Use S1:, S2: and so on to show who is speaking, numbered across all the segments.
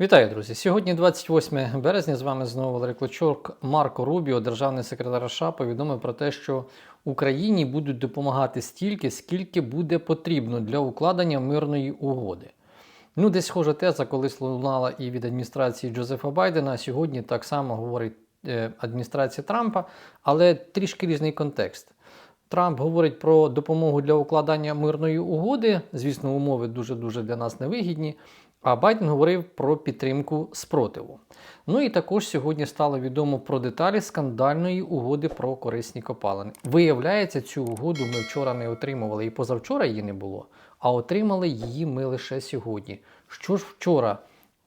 S1: Вітаю, друзі! Сьогодні 28 березня. З вами знову Валерій Клочок. Марко Рубіо, державний секретар США, повідомив про те, що Україні будуть допомагати стільки, скільки буде потрібно для укладення мирної угоди. Ну, десь схожа теза, колись лунала і від адміністрації Джозефа Байдена. Сьогодні так само говорить е, адміністрація Трампа, але трішки різний контекст. Трамп говорить про допомогу для укладання мирної угоди. Звісно, умови дуже дуже для нас невигідні. А Байден говорив про підтримку спротиву. Ну і також сьогодні стало відомо про деталі скандальної угоди про корисні копалини. Виявляється, цю угоду ми вчора не отримували, і позавчора її не було, а отримали її ми лише сьогодні. Що ж вчора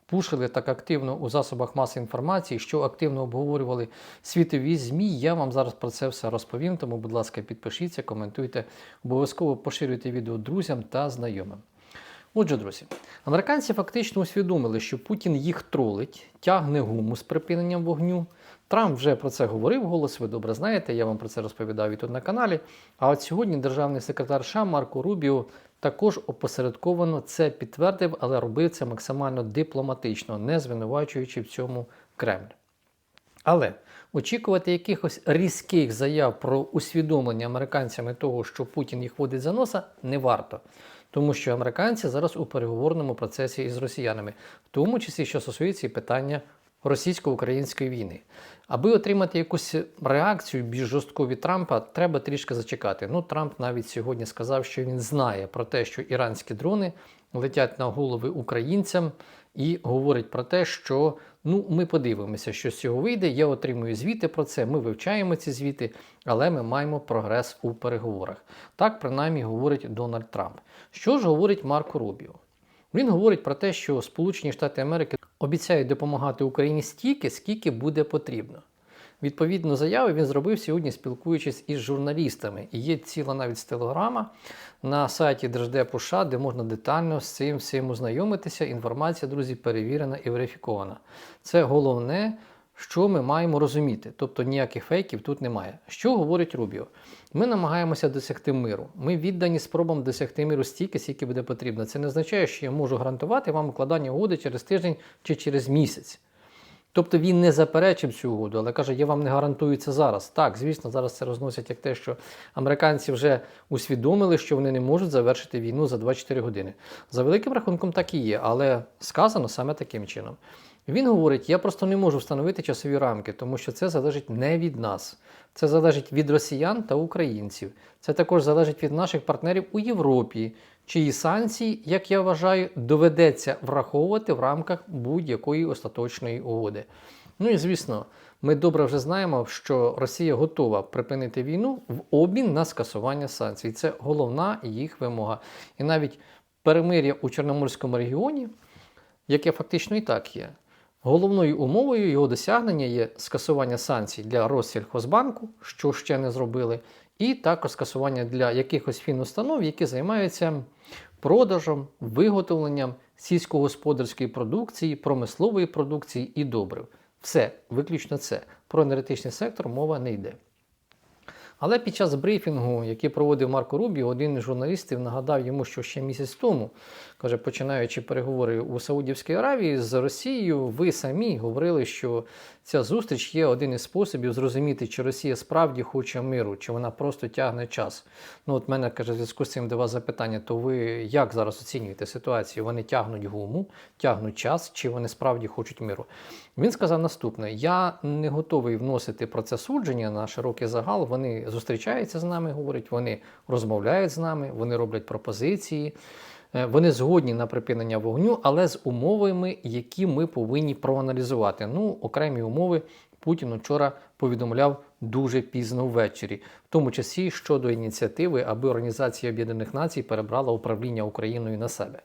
S1: пушили так активно у засобах масової інформації, що активно обговорювали світові ЗМІ. Я вам зараз про це все розповім. Тому, будь ласка, підпишіться, коментуйте, обов'язково поширюйте відео друзям та знайомим. Отже, друзі, американці фактично усвідомили, що Путін їх тролить, тягне гуму з припиненням вогню. Трамп вже про це говорив голос, ви добре знаєте, я вам про це розповідав і тут на каналі. А от сьогодні державний секретар США Марко Рубіо також опосередковано це підтвердив, але робив це максимально дипломатично, не звинувачуючи в цьому Кремль. Але очікувати якихось різких заяв про усвідомлення американцями того, що Путін їх водить за носа, не варто. Тому що американці зараз у переговорному процесі із росіянами, в тому числі, що стосується питання російсько-української війни. Аби отримати якусь реакцію більш жорстку від Трампа, треба трішки зачекати. Ну, Трамп навіть сьогодні сказав, що він знає про те, що іранські дрони летять на голови українцям, і говорить про те, що ну ми подивимося, що з цього вийде. Я отримую звіти про це. Ми вивчаємо ці звіти, але ми маємо прогрес у переговорах. Так принаймні говорить Дональд Трамп. Що ж говорить Марко Рубіо? Він говорить про те, що Сполучені Штати Америки обіцяють допомагати Україні стільки, скільки буде потрібно. Відповідну заяву він зробив сьогодні, спілкуючись із журналістами. І є ціла навіть стелограма на сайті Держдепу США, де можна детально з цим всім ознайомитися. Інформація, друзі, перевірена і верифікована. Це головне, що ми маємо розуміти. Тобто ніяких фейків тут немає. Що говорить Рубіо? Ми намагаємося досягти миру. Ми віддані спробам досягти миру стільки, скільки буде потрібно. Це не означає, що я можу гарантувати вам укладання угоди через тиждень чи через місяць. Тобто він не заперечив цю угоду, але каже, я вам не гарантую це зараз. Так, звісно, зараз це розносять як те, що американці вже усвідомили, що вони не можуть завершити війну за 24 години. За великим рахунком так і є, але сказано саме таким чином. Він говорить: я просто не можу встановити часові рамки, тому що це залежить не від нас. Це залежить від росіян та українців. Це також залежить від наших партнерів у Європі, чиї санкції, як я вважаю, доведеться враховувати в рамках будь-якої остаточної угоди. Ну і звісно, ми добре вже знаємо, що Росія готова припинити війну в обмін на скасування санкцій. Це головна їх вимога. І навіть перемир'я у Чорноморському регіоні, яке фактично і так є. Головною умовою його досягнення є скасування санкцій для Россільхозбанку, що ще не зробили, і також скасування для якихось фінустанов, які займаються продажем, виготовленням сільськогосподарської продукції, промислової продукції і добрив. Все, виключно це. Про енергетичний сектор мова не йде. Але під час брифінгу, який проводив Марко Рубі, один із журналістів нагадав йому, що ще місяць тому, каже, починаючи переговори у Саудівській Аравії з Росією, ви самі говорили, що ця зустріч є один із способів зрозуміти, чи Росія справді хоче миру, чи вона просто тягне час. Ну, от мене каже, в зв'язку з цим до вас запитання: то ви як зараз оцінюєте ситуацію? Вони тягнуть гуму, тягнуть час, чи вони справді хочуть миру? Він сказав наступне: я не готовий вносити про це судження на широкий загал. Вони зустрічаються з нами, говорять, вони розмовляють з нами, вони роблять пропозиції. Е, Вони згодні на припинення вогню, але з умовами, які ми повинні проаналізувати. Ну, окремі умови Путін вчора повідомляв дуже пізно ввечері, в тому числі щодо ініціативи, аби Організація Об'єднаних Націй перебрала управління Україною на себе.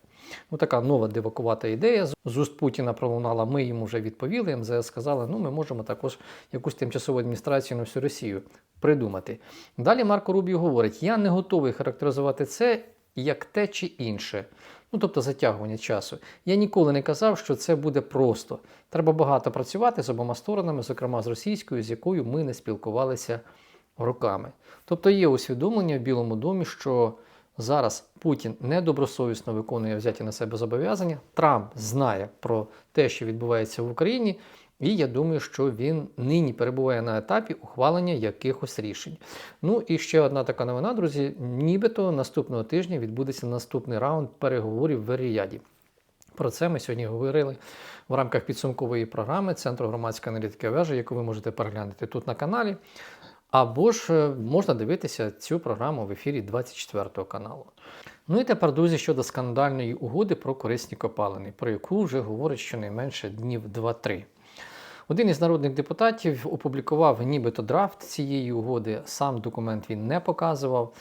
S1: Ну, така нова дивакувата ідея. З уст Путіна пролунала, ми йому вже відповіли. МЗС сказали, ну ми можемо також якусь тимчасову адміністрацію на всю Росію придумати. Далі Марко Рубіо говорить: я не готовий характеризувати це як те чи інше. Ну, тобто затягування часу. Я ніколи не казав, що це буде просто. Треба багато працювати з обома сторонами, зокрема з російською, з якою ми не спілкувалися роками. Тобто є усвідомлення в Білому домі, що Зараз Путін недобросовісно виконує взяті на себе зобов'язання. Трамп знає про те, що відбувається в Україні, і я думаю, що він нині перебуває на етапі ухвалення якихось рішень. Ну і ще одна така новина, друзі. Нібито наступного тижня відбудеться наступний раунд переговорів в Ріяді. Про це ми сьогодні говорили в рамках підсумкової програми Центру громадської аналітики вежа, яку ви можете переглянути тут на каналі. Або ж е, можна дивитися цю програму в ефірі 24 каналу. Ну і тепер, друзі, щодо скандальної угоди про корисні копалини, про яку вже говорить щонайменше днів 2-3. Один із народних депутатів опублікував нібито драфт цієї угоди, сам документ він не показував.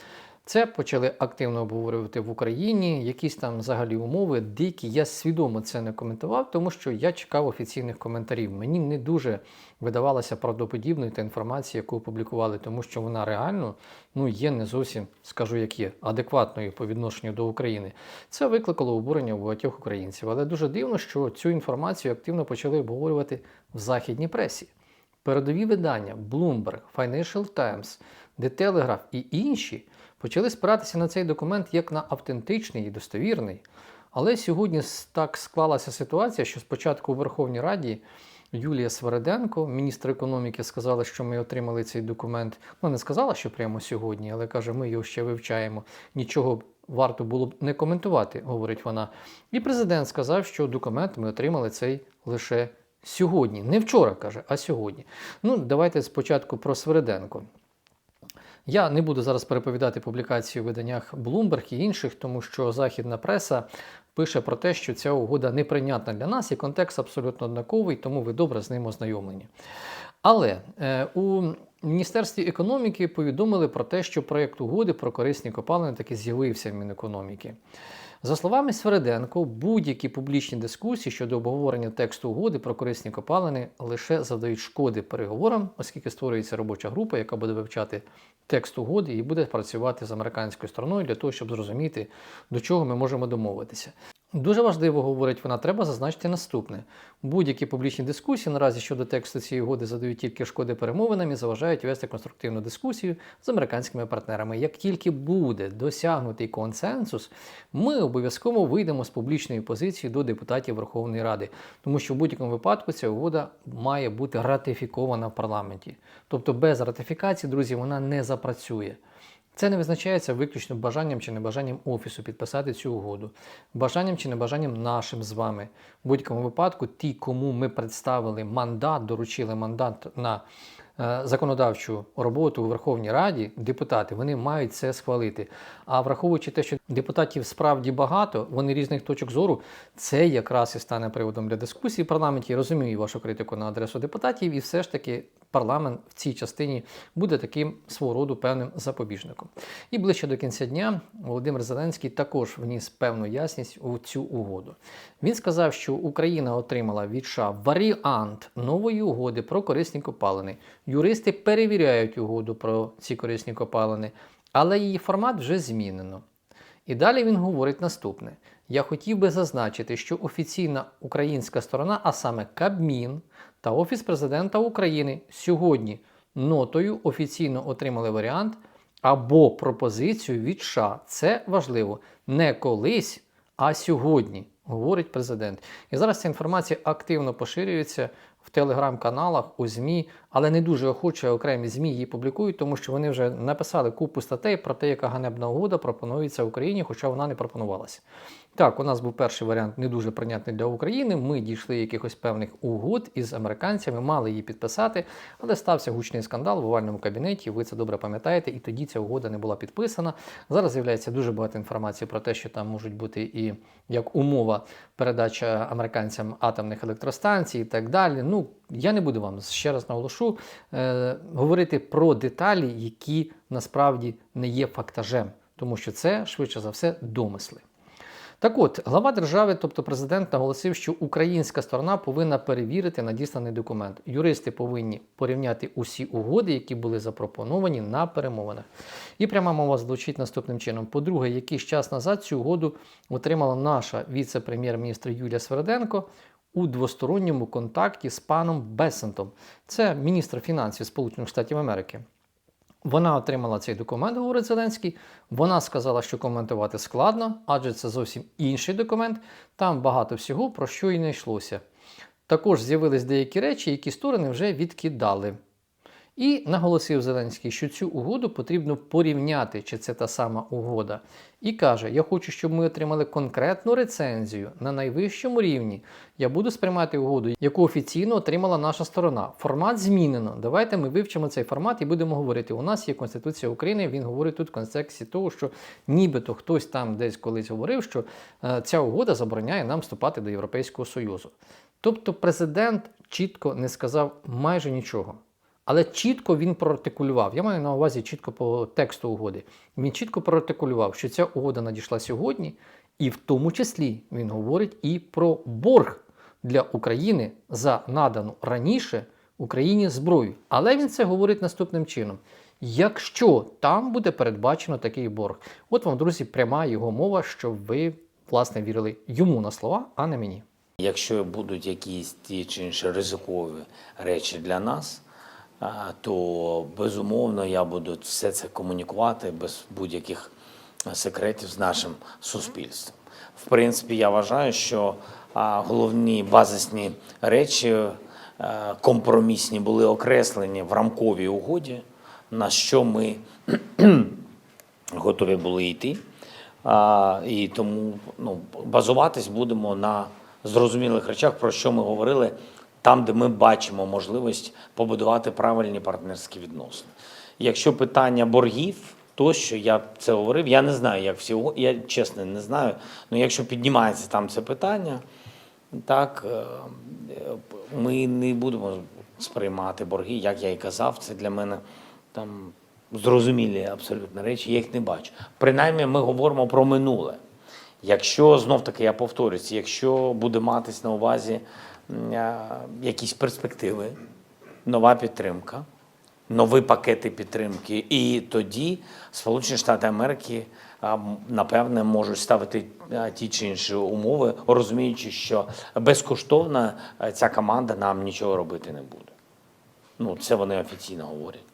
S1: Це почали активно обговорювати в Україні, якісь там взагалі умови, дикі. Я свідомо це не коментував, тому що я чекав офіційних коментарів. Мені не дуже видавалася правдоподібною та інформація, яку опублікували, тому що вона реально ну, є не зовсім, скажу як є, адекватною по відношенню до України. Це викликало обурення у багатьох українців. Але дуже дивно, що цю інформацію активно почали обговорювати в західній пресі. Передові видання Bloomberg, Financial Times, The Telegraph і інші почали спиратися на цей документ як на автентичний і достовірний. Але сьогодні так склалася ситуація, що спочатку у Верховній Раді Юлія Свереденко, міністр економіки, сказала, що ми отримали цей документ. Ну, не сказала, що прямо сьогодні, але каже, ми його ще вивчаємо. Нічого варто було б не коментувати, говорить вона. І президент сказав, що документ ми отримали цей лише сьогодні. Не вчора каже, а сьогодні. Ну, давайте спочатку про Свереденко. Я не буду зараз переповідати публікації у виданнях Bloomberg і інших, тому що західна преса пише про те, що ця угода неприйнятна для нас і контекст абсолютно однаковий, тому ви добре з ним ознайомлені. Але е, у Міністерстві економіки повідомили про те, що проєкт угоди про корисні копалини таки з'явився в Мінекономіки. За словами Свереденко, будь-які публічні дискусії щодо обговорення тексту угоди про корисні копалини лише завдають шкоди переговорам, оскільки створюється робоча група, яка буде вивчати текст угоди і буде працювати з американською стороною для того, щоб зрозуміти, до чого ми можемо домовитися. Дуже важливо, говорить вона, треба зазначити наступне: будь-які публічні дискусії наразі щодо тексту цієї угоди задають тільки шкоди перемовинам і заважають вести конструктивну дискусію з американськими партнерами. Як тільки буде досягнутий консенсус, ми обов'язково вийдемо з публічної позиції до депутатів Верховної Ради, тому що в будь-якому випадку ця угода має бути ратифікована в парламенті. Тобто без ратифікації, друзі, вона не запрацює. Це не визначається виключно бажанням чи небажанням офісу підписати цю угоду, бажанням чи небажанням нашим з вами. В будь-якому випадку, ті, кому ми представили мандат, доручили мандат на е, законодавчу роботу у Верховній Раді, депутати, вони мають це схвалити. А враховуючи те, що депутатів справді багато, вони різних точок зору, це якраз і стане приводом для дискусії в парламенті. Я розумію вашу критику на адресу депутатів, і все ж таки парламент в цій частині буде таким свого роду певним запобіжником. І ближче до кінця дня Володимир Зеленський також вніс певну ясність у цю угоду. Він сказав, що Україна отримала від США варіант нової угоди про корисні копалини. Юристи перевіряють угоду про ці корисні копалини, але її формат вже змінено. І далі він говорить наступне: я хотів би зазначити, що офіційна українська сторона, а саме Кабмін та Офіс президента України сьогодні нотою офіційно отримали варіант або пропозицію від США. Це важливо не колись, а сьогодні, говорить президент. І зараз ця інформація активно поширюється в телеграм-каналах, у ЗМІ, але не дуже охоче окремі ЗМІ її публікують, тому що вони вже написали купу статей про те, яка ганебна угода пропонується Україні, хоча вона не пропонувалася. Так, у нас був перший варіант не дуже прийнятний для України. Ми дійшли якихось певних угод із американцями, мали її підписати, але стався гучний скандал в овальному кабінеті. Ви це добре пам'ятаєте, і тоді ця угода не була підписана. Зараз з'являється дуже багато інформації про те, що там можуть бути і як умова передача американцям атомних електростанцій і так далі. Ну я не буду вам ще раз наголошу е, говорити про деталі, які насправді не є фактажем, тому що це швидше за все домисли. Так от, глава держави, тобто президент, наголосив, що українська сторона повинна перевірити надісланий документ. Юристи повинні порівняти усі угоди, які були запропоновані на перемовинах. І пряма мова звучить наступним чином. По-друге, якийсь час назад цю угоду отримала наша віце-прем'єр-міністр Юлія Сверденко у двосторонньому контакті з паном Бесентом. Це міністр фінансів Сполучених Штатів Америки. Вона отримала цей документ, говорить Зеленський. Вона сказала, що коментувати складно, адже це зовсім інший документ. Там багато всього, про що і не йшлося. Також з'явились деякі речі, які сторони вже відкидали. І наголосив Зеленський, що цю угоду потрібно порівняти, чи це та сама угода. І каже: Я хочу, щоб ми отримали конкретну рецензію на найвищому рівні. Я буду сприймати угоду, яку офіційно отримала наша сторона. Формат змінено. Давайте ми вивчимо цей формат і будемо говорити. У нас є Конституція України. Він говорить тут в контексті того, що нібито хтось там десь колись говорив, що е, ця угода забороняє нам вступати до Європейського Союзу. Тобто президент чітко не сказав майже нічого. Але чітко він проартикулював. Я маю на увазі чітко по тексту угоди. Він чітко проартикулював, що ця угода надійшла сьогодні, і в тому числі він говорить і про борг для України за надану раніше Україні зброю. Але він це говорить наступним чином: якщо там буде передбачено такий борг, от вам, друзі, пряма його мова, щоб ви власне вірили йому на слова, а не мені.
S2: Якщо будуть якісь ті чи інші ризикові речі для нас, то безумовно я буду все це комунікувати без будь-яких секретів з нашим суспільством. В принципі, я вважаю, що головні базисні речі компромісні були окреслені в рамковій угоді, на що ми готові були йти. І тому ну, базуватись будемо на зрозумілих речах, про що ми говорили, там, де ми бачимо можливість побудувати правильні партнерські відносини. Якщо питання боргів, то що я це говорив, я не знаю, як всі я чесно не знаю. Ну якщо піднімається там це питання, так е, ми не будемо сприймати борги, як я і казав, це для мене там зрозумілі абсолютно речі, я їх не бачу. Принаймні, ми говоримо про минуле. Якщо знов таки я повторюсь, якщо буде матись на увазі якісь перспективи, нова підтримка, нові пакети підтримки, і тоді Сполучені Штати Америки напевне можуть ставити ті чи інші умови, розуміючи, що безкоштовно ця команда нам нічого робити не буде. Ну, це вони офіційно говорять.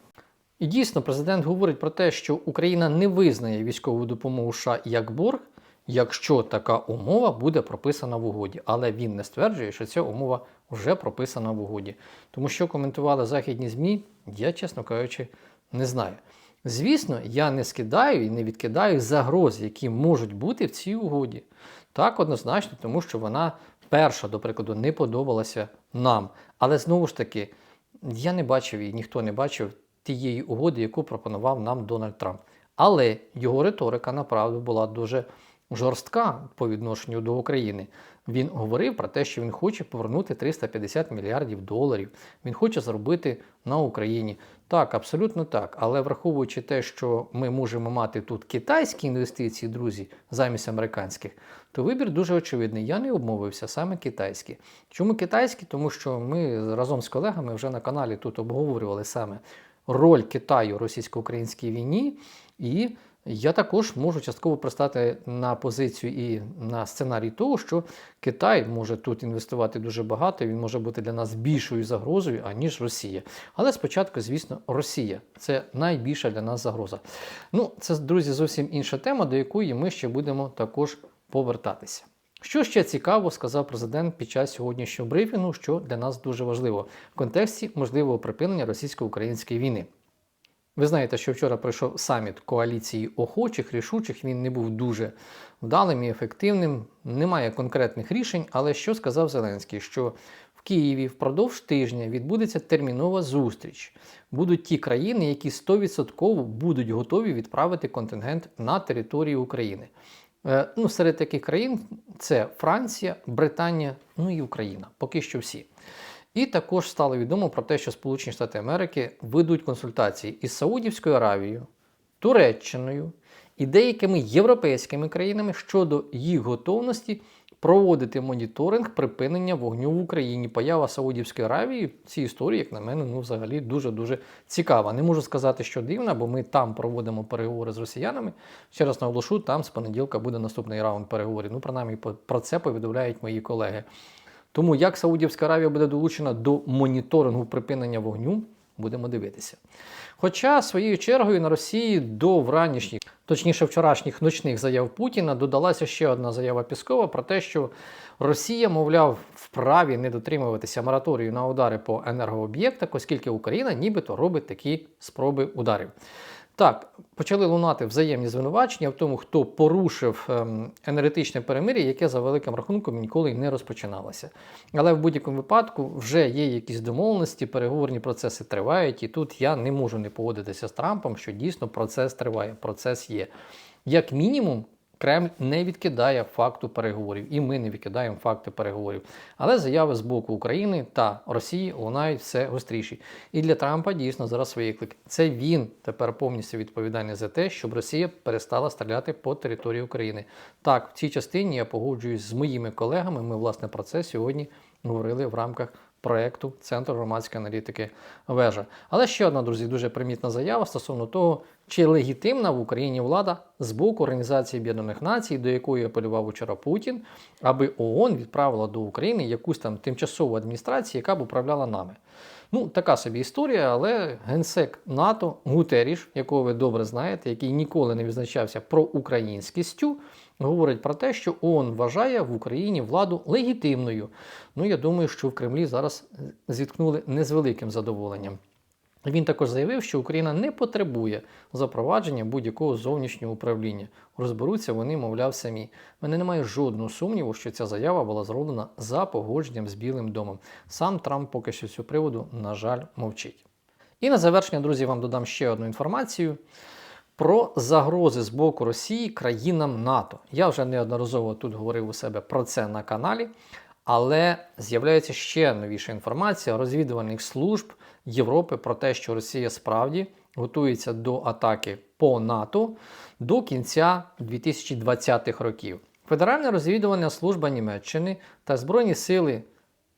S1: І дійсно, президент говорить про те, що Україна не визнає військову допомогу США як борг, якщо така умова буде прописана в угоді. Але він не стверджує, що ця умова вже прописана в угоді. Тому що коментували західні ЗМІ, я, чесно кажучи, не знаю. Звісно, я не скидаю і не відкидаю загроз, які можуть бути в цій угоді. Так, однозначно, тому що вона перша, до прикладу, не подобалася нам. Але знову ж таки, я не бачив і ніхто не бачив тієї угоди, яку пропонував нам Дональд Трамп. Але його риторика направду була дуже жорстка по відношенню до України. Він говорив про те, що він хоче повернути 350 мільярдів доларів. Він хоче зробити на Україні. Так, абсолютно так. Але враховуючи те, що ми можемо мати тут китайські інвестиції, друзі, замість американських, то вибір дуже очевидний. Я не обмовився саме китайські. Чому китайські? Тому що ми разом з колегами вже на каналі тут обговорювали саме роль Китаю у російсько-українській війні, і я також можу частково пристати на позицію і на сценарій того, що Китай може тут інвестувати дуже багато, він може бути для нас більшою загрозою, аніж Росія. Але спочатку, звісно, Росія це найбільша для нас загроза. Ну, це, друзі, зовсім інша тема, до якої ми ще будемо також повертатися. Що ще цікаво сказав президент під час сьогоднішнього брифінгу, що для нас дуже важливо в контексті можливого припинення російсько-української війни. Ви знаєте, що вчора пройшов саміт коаліції охочих, рішучих. Він не був дуже вдалим і ефективним. Немає конкретних рішень. Але що сказав Зеленський? Що в Києві впродовж тижня відбудеться термінова зустріч. Будуть ті країни, які 100% будуть готові відправити контингент на територію України. Е, Ну, серед таких країн це Франція, Британія, ну і Україна. Поки що всі. І також стало відомо про те, що Сполучені Штати Америки ведуть консультації із Саудівською Аравією, Туреччиною і деякими європейськими країнами щодо їх готовності проводити моніторинг припинення вогню в Україні. Поява Саудівської Аравії в цій історії, як на мене, ну взагалі дуже-дуже цікава. Не можу сказати, що дивна, бо ми там проводимо переговори з росіянами. Ще раз наголошу, там з понеділка буде наступний раунд переговорів. Ну, принаймні, про це повідомляють мої колеги. Тому як Саудівська Аравія буде долучена до моніторингу припинення вогню, будемо дивитися. Хоча своєю чергою на Росії до вранішніх, точніше вчорашніх ночних заяв Путіна додалася ще одна заява Піскова про те, що Росія, мовляв, вправі не дотримуватися мораторію на удари по енергооб'єктах, оскільки Україна нібито робить такі спроби ударів. Так, почали лунати взаємні звинувачення в тому, хто порушив ем, енергетичне перемир'я, яке за великим рахунком ніколи не розпочиналося. Але в будь-якому випадку вже є якісь домовленості, переговорні процеси тривають, і тут я не можу не погодитися з Трампом, що дійсно процес триває, процес є. Як мінімум, Кремль не відкидає факту переговорів, і ми не відкидаємо факти переговорів. Але заяви з боку України та Росії лунають все гостріші. І для Трампа дійсно зараз виклик. Це він тепер повністю відповідальний за те, щоб Росія перестала стріляти по території України. Так, в цій частині я погоджуюсь з моїми колегами. Ми власне про це сьогодні говорили в рамках проекту Центру громадської аналітики Вежа. Але ще одна, друзі, дуже примітна заява стосовно того, чи легітимна в Україні влада з боку Організації Об'єднаних Націй, до якої апелював вчора Путін, аби ООН відправила до України якусь там тимчасову адміністрацію, яка б управляла нами. Ну, така собі історія, але генсек НАТО Гутеріш, якого ви добре знаєте, який ніколи не відзначався проукраїнськістю, говорить про те, що ООН вважає в Україні владу легітимною. Ну, я думаю, що в Кремлі зараз зіткнули не з великим задоволенням. Він також заявив, що Україна не потребує запровадження будь-якого зовнішнього управління. Розберуться вони, мовляв, самі. Мене немає жодного сумніву, що ця заява була зроблена за погодженням з Білим домом. Сам Трамп поки що з цього приводу, на жаль, мовчить. І на завершення, друзі, вам додам ще одну інформацію про загрози з боку Росії країнам НАТО. Я вже неодноразово тут говорив у себе про це на каналі, але з'являється ще новіша інформація розвідувальних служб Європи про те, що Росія справді готується до атаки по НАТО до кінця 2020-х років. Федеральна розвідувальна служба Німеччини та Збройні сили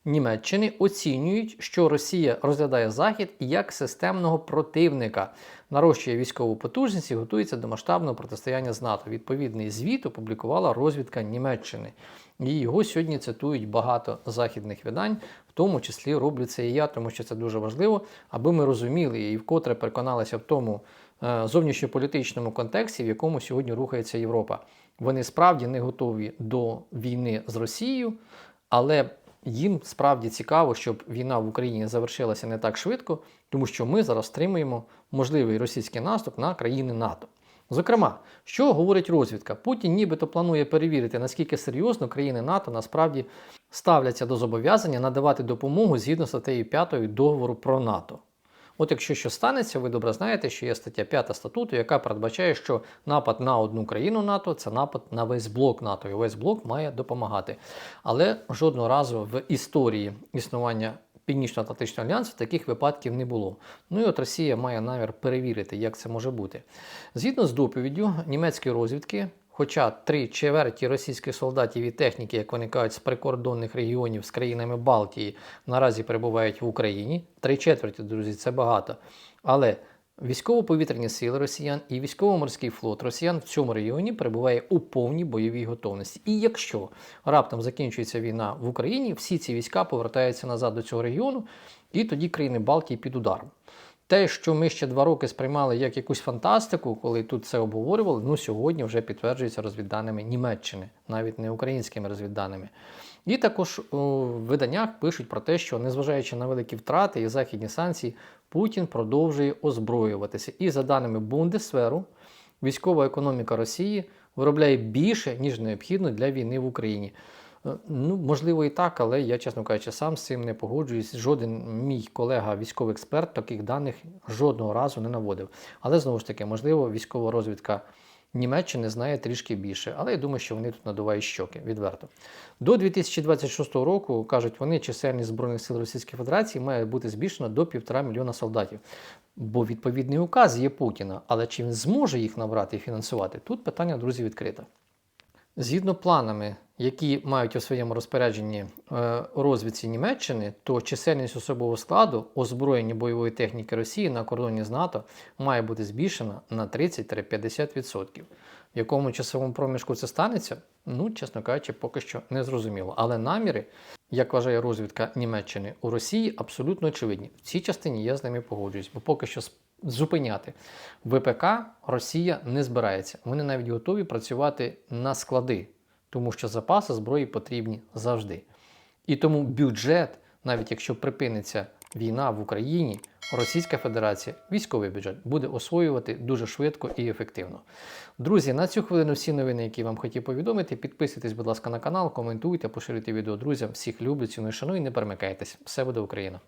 S1: Німеччини оцінюють, що Росія розглядає Захід як системного противника, нарощує військову потужність і готується до масштабного протистояння з НАТО. Відповідний звіт опублікувала розвідка Німеччини. І його сьогодні цитують багато західних видань, в тому числі роблю це і я, тому що це дуже важливо, аби ми розуміли і вкотре переконалися в тому е, зовнішньополітичному контексті, в якому сьогодні рухається Європа. Вони справді не готові до війни з Росією, але їм справді цікаво, щоб війна в Україні завершилася не так швидко, тому що ми зараз стримуємо можливий російський наступ на країни НАТО. Зокрема, що говорить розвідка? Путін нібито планує перевірити, наскільки серйозно країни НАТО насправді ставляться до зобов'язання надавати допомогу згідно статтею 5 договору про НАТО. От якщо що станеться, ви добре знаєте, що є стаття 5 статуту, яка передбачає, що напад на одну країну НАТО це напад на весь блок НАТО, і весь блок має допомагати. Але жодного разу в історії існування Північно-Атлантичного альянсу таких випадків не було. Ну і от Росія має намір перевірити, як це може бути. Згідно з доповіддю німецької розвідки, хоча три чверті російських солдатів і техніки, як вони кажуть, з прикордонних регіонів з країнами Балтії наразі перебувають в Україні, три четверті, друзі, це багато. Але Військово-повітряні сили росіян і військово-морський флот росіян в цьому регіоні перебуває у повній бойовій готовності. І якщо раптом закінчується війна в Україні, всі ці війська повертаються назад до цього регіону, і тоді країни Балтії під ударом. Те, що ми ще два роки сприймали як якусь фантастику, коли тут це обговорювали, ну сьогодні вже підтверджується розвідданими Німеччини, навіть не українськими розвідданими. І також у виданнях пишуть про те, що незважаючи на великі втрати і західні санкції, Путін продовжує озброюватися. І за даними Бундесверу, військова економіка Росії виробляє більше, ніж необхідно для війни в Україні. Е, Ну, можливо, і так, але я, чесно кажучи, сам з цим не погоджуюсь. Жоден мій колега, військовий експерт, таких даних жодного разу не наводив. Але знову ж таки, можливо, військова розвідка Німеччини знає трішки більше, але я думаю, що вони тут надувають щоки відверто. До 2026 року кажуть, вони чисельність збройних сил Російської Федерації має бути збільшена до півтора мільйона солдатів. Бо відповідний указ є Путіна, але чи він зможе їх набрати і фінансувати? Тут питання, друзі, відкрите. Згідно планами, які мають у своєму розпорядженні е, розвідці Німеччини, то чисельність особового складу озброєння бойової техніки Росії на кордоні з НАТО має бути збільшена на 30-50%. В якому часовому проміжку це станеться, ну, чесно кажучи, поки що не зрозуміло. Але наміри, як вважає розвідка Німеччини у Росії, абсолютно очевидні. В цій частині я з ними погоджуюсь, бо поки що зупиняти ВПК Росія не збирається. Вони навіть готові працювати на склади, тому що запаси зброї потрібні завжди. І тому бюджет, навіть якщо припиниться війна в Україні, Російська Федерація військовий бюджет буде освоювати дуже швидко і ефективно. Друзі, на цю хвилину всі новини, які вам хотів повідомити. Підписуйтесь, будь ласка, на канал, коментуйте, поширюйте відео друзям. Всіх люблю, ціную, шаную і не перемикайтесь. Все буде Україна!